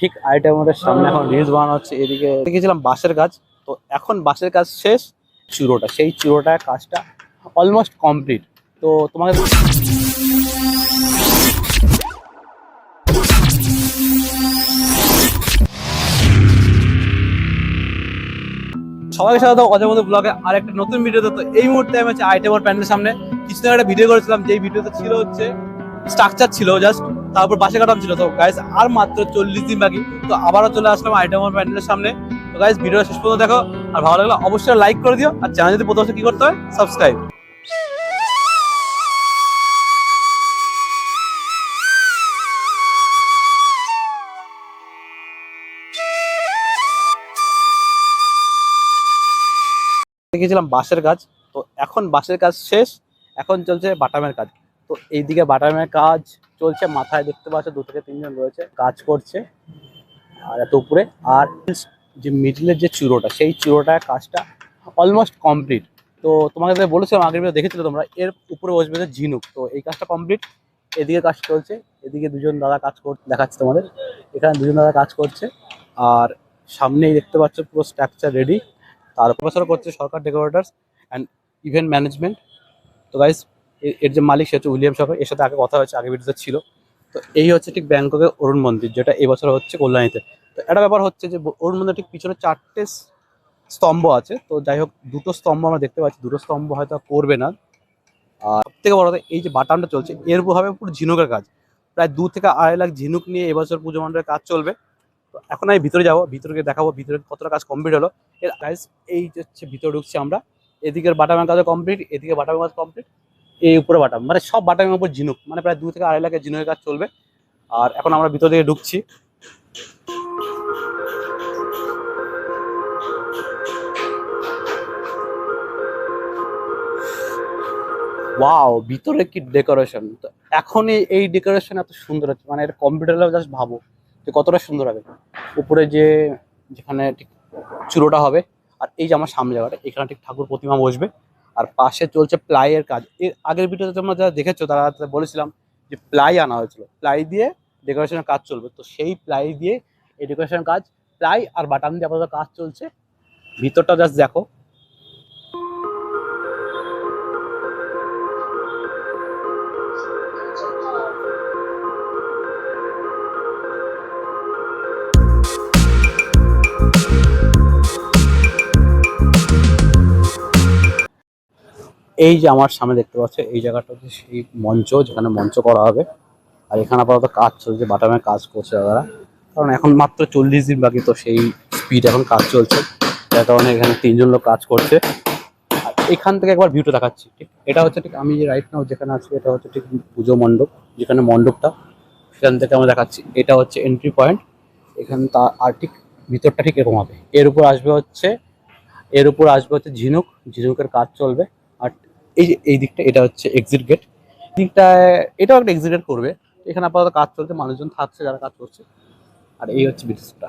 ঠিক আইটা আমাদের সামনে এখন রিলস বানানো হচ্ছে, এদিকে দেখেছিলাম বাসের কাজ তো এখন বাসের কাজ শেষ, চুরোটা, সেই চুরোটা কাজটা অলমোস্ট কমপ্লিট তো তোমাকে সবাইকে স্বাগত, অজয় বন্ধু ব্লগে আর একটা নতুন ভিডিওতে। তো এই মুহূর্তে আমি হচ্ছে আইটেমার প্যান্ডেলের সামনে আগে একটা ভিডিও করেছিলাম, যেই ভিডিওতে ছিল হচ্ছে স্ট্রাকচার ছিল জাস্ট তারপর বাসে কাটাম ছিল। তো গাইস আর মাত্র চল্লিশ দিন বাকি। তো আবারও চলে আসলাম আইটেমার প্যান্ডেলের সামনে। তো গাইস ভিডিওটা শেষ পর্যন্ত দেখো। আর ভালো লাগলে অবশ্যই লাইক করে দিও। আর চ্যানেল যদি প্রথম কি করতে হয় সাবস্ক্রাইব দেখেছিলাম বাসের কাজ তো এখন বাসের কাজ শেষ। এখন চলছে বাটামের কাজ। তো এইদিকে বাটামের কাজ চলছে, মাথায় দেখতে পাচ্ছ দু থেকে তিনজন রয়েছে, কাজ করছে আর এত উপরে। আর যে মিডিলের যে চুরোটা, সেই চুরোটা কাজটা অলমোস্ট কমপ্লিট তো তোমাকে যেটা বলেছিলাম, আগের ভিডিও দেখেছিলে তোমরা, এর উপরে বসবে যে ঝিনুক। তো এই কাজটা কমপ্লিট এদিকে কাজ চলছে, এদিকে দুজন দাদা কাজ কর, দেখাচ্ছে তোমাদের। এখানে দুজন দাদা কাজ করছে, আর সামনেই দেখতে পাচ্ছ পুরো স্ট্রাকচার রেডি তার বছর করছে, Sarkar decorators and event management তো গাইস এর যে মালিক সে হচ্ছে উইলিয়াম সরকার এর সাথে আগে কথা হয়েছে, আগে ভিডিওতে ছিল। তো এই হচ্ছে ঠিক ব্যাংককের অরুণ মন্দির, যেটা এবছর হচ্ছে কল্যাণীতে। তো একটা ব্যাপার হচ্ছে যে অরুণ মন্দির ঠিক পিছনে চারটে স্তম্ভ আছে। তো যাই হোক, দুটো স্তম্ভ আমরা দেখতে পাচ্ছি। দুটো স্তম্ভ হয়তো করবে না। আর সব থেকে বড় এই যে বাটানটা চলছে, এর হবে পুরো ঝিনুকের কাজ। প্রায় দু থেকে আড়াই লাখ ঝিনুক নিয়ে এবছর পুজো মণ্ডপের কাজ চলবে। তো এখন আমি ভিতরে যাব ভিতরে দেখাবো, ভিতরে কতটা কাজ কমপ্লিট হলো। এর এই হচ্ছে ভিতরে ঢুকছি আমরা। এদিকের বাটামের কাজও কমপ্লিট এদিকে বাটামের কাজ কমপ্লিট এই উপরে বাটাম মানে সব বাটামের উপর ঝিনুক মানে প্রায় দু থেকে আড়াই লাখের ঝিনুকের কাজ চলবে। আর এখন আমরা ভিতর দিকে ঢুকছি। ওয়াও ভিতরে কি ডেকোরেশন এখনই এই ডেকোরেশন এত সুন্দর হচ্ছে মানে এটা কম্পিউটারে জাস্ট ভাবো যে কতটা সুন্দর হবে। উপরে যে, যেখানে ঠিক চুলোটা হবে, আর এই যে আমার সামনে জায়গাটা, এখানে ঠিক ঠাকুর প্রতিমা বসবে। আর পাশে চলছে প্লাইয়ের কাজ। এর আগের ভিডিওতে তোমরা যারা দেখেছ, তারা বলেছিলাম যে প্লাই আনা হয়েছিল। প্লাই দিয়ে ডেকোরেশনের কাজ চলবে। তো সেই প্লাই দিয়ে এই ডেকোরেশনের কাজ, প্লাই আর বাটাম দিয়ে আপাতত কাজ চলছে। ভিতরটা জাস্ট দেখো। এই যে আমার সামনে দেখতে পাচ্ছ, এই জায়গাটা হচ্ছে সেই মঞ্চ যেখানে মঞ্চ করা হবে। আর এখানে আপাতত কাজ চলছে, বাটামের কাজ করছে দাদারা। কারণ এখন মাত্র চল্লিশ দিন বাকি, তো সেই স্পিড এখন কাজ চলছে। যার কারণে এখানে তিনজন লোক কাজ করছে। আর এখান থেকে একবার ভিউটা দেখাচ্ছি, ঠিক? এটা হচ্ছে ঠিক আমি যে রাইট নাও যেখানে আছি, এটা হচ্ছে ঠিক পুজো মণ্ডপ, যেখানে মণ্ডপটা। সেখান থেকে আমরা দেখাচ্ছি, এটা হচ্ছে এন্ট্রি পয়েন্ট এখানে তা, আর ঠিক ভিতরটা ঠিক এরকম হবে। এর উপর আসবে হচ্ছে, এর উপর আসবে হচ্ছে ঝিনুক। ঝিনুকের কাজ চলবে। আর এই যে, এই দিকটা, এটা হচ্ছে এক্সিট গেট দিকটায়, এটাও একটা এক্সিট গেট করবে। এখানে আপাতত কাজ চলছে, মানুষজন থাকছে, যারা কাজ করছে। আর এই হচ্ছে ব্রিটিশটা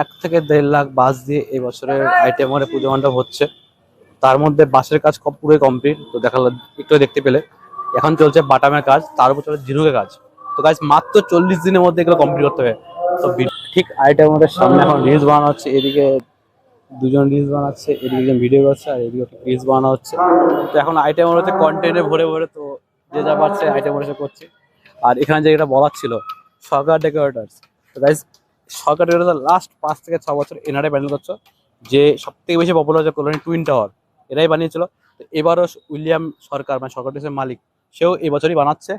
এক থেকে দেড় লাখ বাস দিয়ে এই বছরের আইটেমারে পুজো মণ্ডপ হচ্ছে। তার মধ্যে বাসের কাজ পুরোই কমপ্লিট তো দেখাল একটু দেখতে পেলে। এখন চলছে বাটামের কাজ, তার উপর চলছে ঝিনুকের কাজ। তো গাছ মাত্র চল্লিশ দিনের মধ্যে এগুলো কমপ্লিট করতে হবে। তো ঠিক আইটেম আমাদের সামনে এখন রিলস বানানো হচ্ছে। এদিকে দুজন রিলস বানাচ্ছে, এদিকে একজন ভিডিও করছে, আর এদিকে রিলস বানানো হচ্ছে। তো এখন আইটেম হচ্ছে কন্টেন্টে ভরে ভরে তো যে যা পারছে আইটেম সে করছে। আর এখানে যেটা বলার ছিল, সরকার ডেকোরেটার্স তো গাইজ সরকার ডেকোরেটার লাস্ট পাঁচ থেকে ছ বছর এনারাই প্যানেল করছ যে সব থেকে বেশি পপুলার হচ্ছে কলোনি টুইন টাওয়ার এরাই বানিয়েছিল। তো এবারও উইলিয়াম সরকার মানে সরকার মালিক, সেও এবছরই বানাচ্ছে।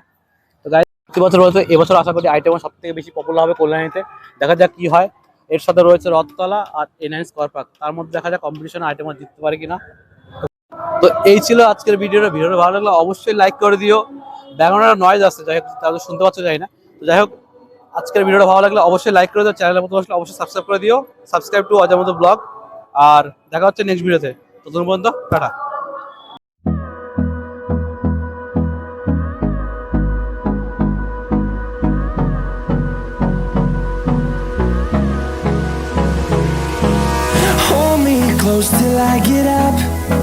প্রতি বছর বলছে এবছর আশা করি আইটেম সব থেকে বেশি পপুলার হবে কল্যাণীতে। দেখা যাক কি হয়। এর সাথে রয়েছে রথতলা আর এনআইন স্কোয়ার পার্ক তার মধ্যে দেখা যাক কম্পিটিশন আইটেম জিততে পারে কিনা। তো এই ছিল আজকের ভিডিওটা। ভিডিওটা ভালো লাগলে অবশ্যই লাইক করে দিও। ব্যাকগ্রাউন্ডে নয়েজ আসছে, যাই হোক তাহলে শুনতে পাচ্ছ যাই না। তো যাই হোক, আজকের ভিডিওটা ভালো লাগলে অবশ্যই লাইক করে দিও। চ্যানেলের মতো আসলে অবশ্যই সাবস্ক্রাইব করে দিও। সাবস্ক্রাইব টু অজার মতো ব্লগ আর দেখা হচ্ছে নেক্সট ভিডিওতে ততক্ষণ পর্যন্ত, ta-ta. close till I get up.